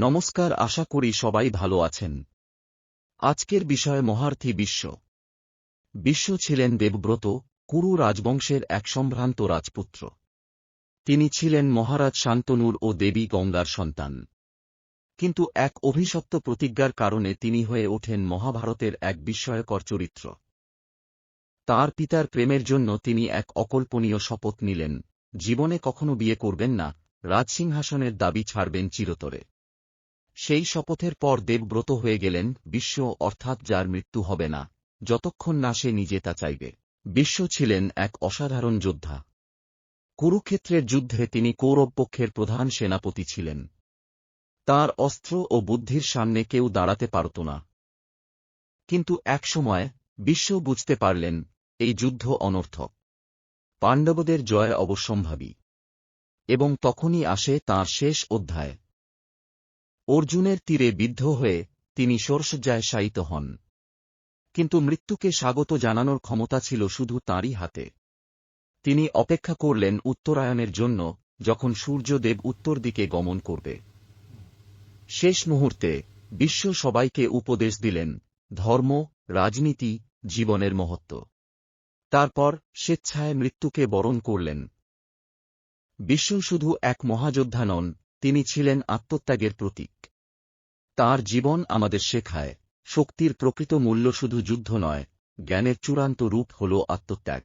নমস্কার, আশা করি সবাই ভালো আছেন। আজকের বিষয় মহার্থী বিশ্ব। বিশ্ব ছিলেন দেবব্রত, কুরু রাজবংশের এক সম্ভ্রান্ত রাজপুত্র। তিনি ছিলেন মহারাজ শান্তনুর ও দেবী গঙ্গার সন্তান। কিন্তু এক অভিশপ্ত প্রতিজ্ঞার কারণে তিনি হয়ে ওঠেন মহাভারতের এক বিস্ময়কর চরিত্র। তার পিতার প্রেমের জন্য তিনি এক অকল্পনীয় শপথ নিলেন, জীবনে কখনো বিয়ে করবেন না, রাজসিংহাসনের দাবি ছাড়বেন চিরতরে। সেই শপথের পর দেবব্রত হয়ে গেলেন, বিশ্ব অর্থাৎ যার মৃত্যু হবে না, যতক্ষণ না সে নিজে তা চাইবে। বিশ্ব ছিলেন এক অসাধারণ যোদ্ধা। কুরুক্ষেত্রের যুদ্ধে তিনি কৌরবপক্ষের প্রধান সেনাপতি ছিলেন। তার অস্ত্র ও বুদ্ধির সামনে কেউ দাঁড়াতে পারত না। কিন্তু এক সময় বিশ্ব বুঝতে পারলেন, এই যুদ্ধ অনর্থক। পাণ্ডবদের জয় অবশ্যম্ভাবী। এবং তখনই আসে তাঁর শেষ অধ্যায়। অর্জুনের তীরে বিদ্ধ হয়ে তিনি সরসজ্জায় শায়িত হন। কিন্তু মৃত্যুকে স্বাগত জানানোর ক্ষমতা ছিল শুধু তাঁরই হাতে। তিনি অপেক্ষা করলেন উত্তরায়ণের জন্য যখন সূর্যদেব উত্তর দিকে গমন করবে। শেষ মুহূর্তে বিশ্ব সবাইকে উপদেশ দিলেন, ধর্ম, রাজনীতি, জীবনের মহত্ব। তারপর স্বেচ্ছায় মৃত্যুকে বরণ করলেন। বিশ্ব শুধু এক মহাযোদ্ধা নন তিনি ছিলেন আত্মত্যাগের প্রতীক। তার জীবন আমাদের শেখায়, শক্তির প্রকৃত মূল্য শুধু যুদ্ধ নয়, জ্ঞানের চূড়ান্ত রূপ হল আত্মত্যাগ।